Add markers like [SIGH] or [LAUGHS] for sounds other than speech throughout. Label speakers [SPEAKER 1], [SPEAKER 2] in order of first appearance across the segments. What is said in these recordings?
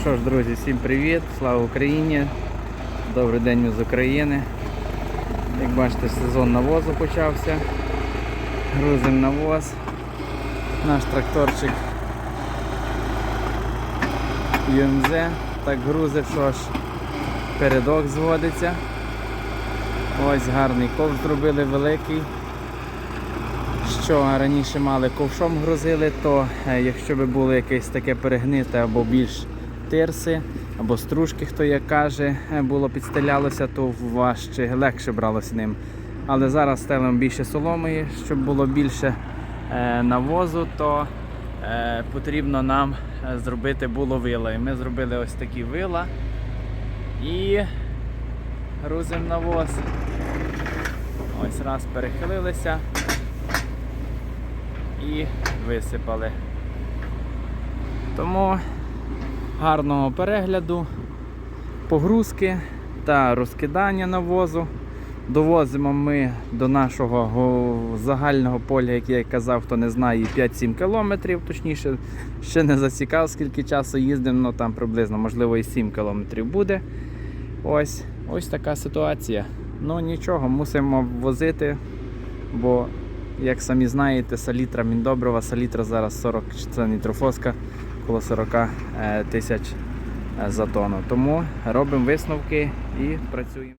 [SPEAKER 1] що ж, друзі, всім привіт, слава Україні! Добрий день з України. Як бачите, сезон навозу почався. Грузимо навоз. Наш тракторчик ЮМЗ так грузить, що аж передок зводиться. Ось гарний ковш зробили великий. Що раніше мали ковшом грузили, то е, якщо би було якесь таке перегните або більш тирси, або стружки, хто як каже, е, було підстелялося, то важче, легше бралося ним. Але зараз стелимо більше соломи, щоб було більше е, навозу, то е, потрібно нам зробити було вила. І ми зробили ось такі вила і грузимо навоз. Ось раз перехилилися і висипали. Тому гарного перегляду, погрузки та розкидання навозу. Довозимо ми до нашого загального поля, як я казав, хто не знає, 5-7 кілометрів, точніше, ще не засікав, скільки часу їздимо, ну там приблизно, можливо, і 7 кілометрів буде. Ось, ось така ситуація. Ну нічого, мусимо возити, бо як самі знаєте, салітра міндобрива, салітра зараз 40, це нітрофоска, коло 40 е, тисяч е, за тонну. Тому робимо висновки і працюємо.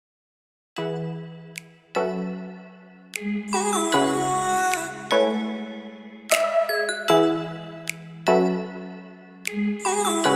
[SPEAKER 1] Oh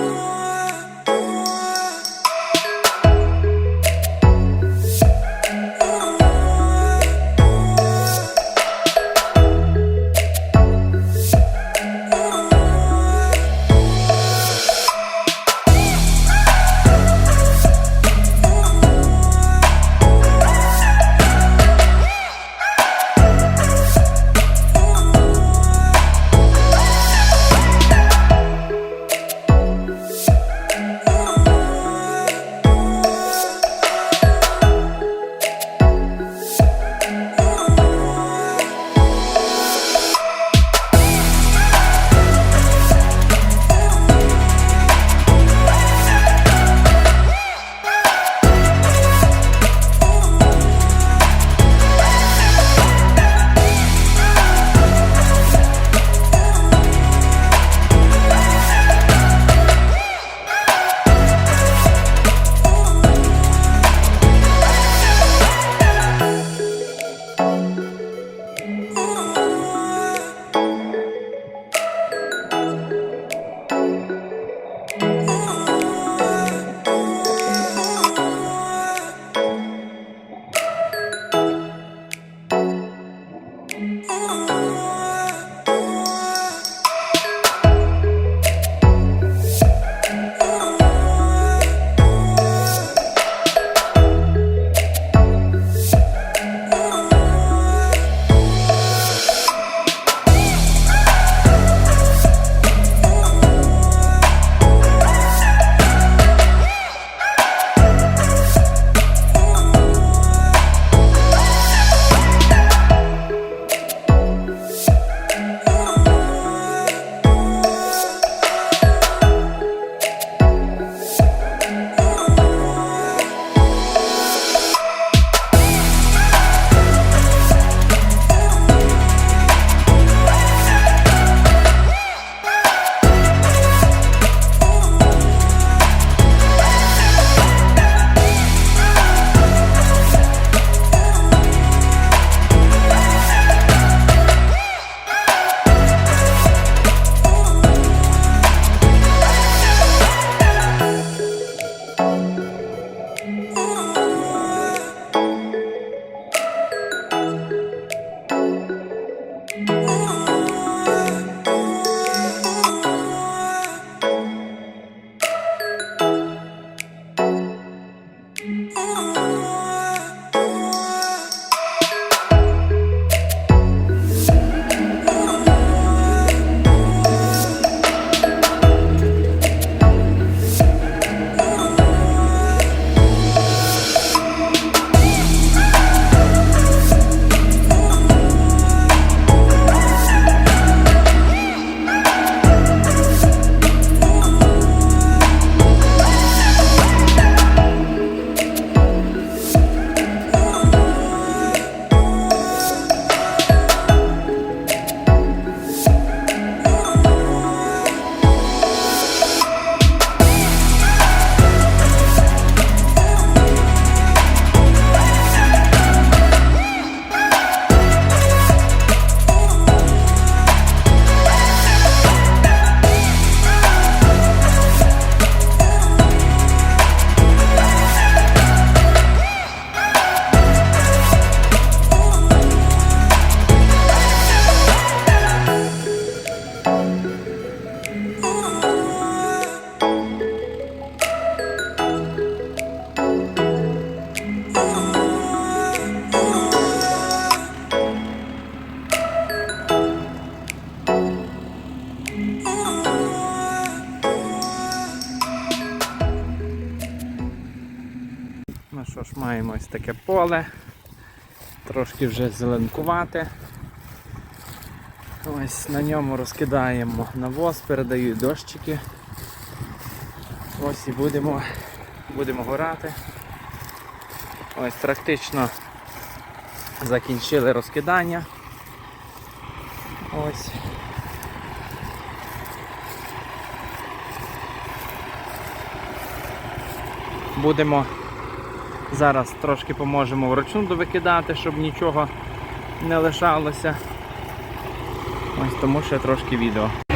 [SPEAKER 1] таке поле. Трошки вже зеленкувати. Ось на ньому розкидаємо навоз, передають дощики. Ось і будемо, будемо горати. Ось практично закінчили розкидання. Ось. Будемо зараз трошки поможемо вручну довикидати, щоб нічого не лишалося. Ось тому ще трошки відео.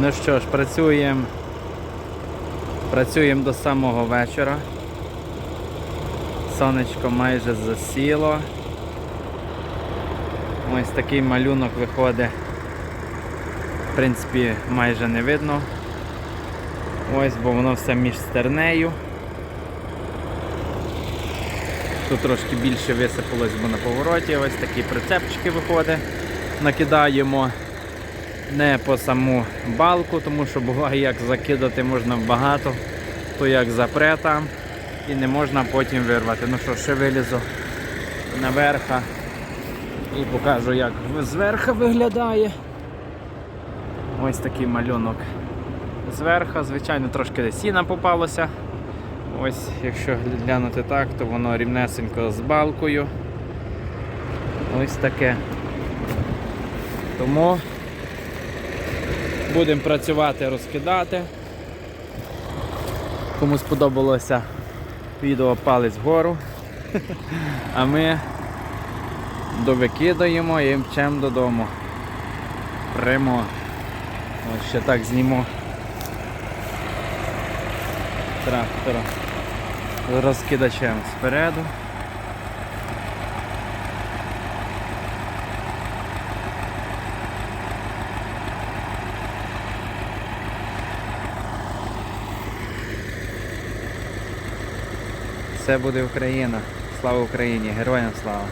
[SPEAKER 1] Ну що ж, працюємо. Працюємо до самого вечора. Сонечко майже засіло. Ось такий малюнок виходить. В принципі, майже не видно. Ось, бо воно все між стернею. Тут трошки більше висипалось, бо на повороті ось такі прицепчики виходить. Накидаємо не по саму балку, тому що буває як закидати можна багато, то як запре там і не можна потім вирвати. Ну що, ще вилізу наверха і покажу, як зверху виглядає. Ось такий малюнок зверху, звичайно, трошки сіна попалося. Ось, якщо глянути так, то воно рівнесенько з балкою. Ось таке. Тому Будемо працювати, розкидати. Кому сподобалося відео палець вгору. [LAUGHS] А ми довикидаємо і мчемо додому. Прямо. Ось ще так знімо трактора розкидачем спереду. Все буде Україна. Слава Україні! Героям слава!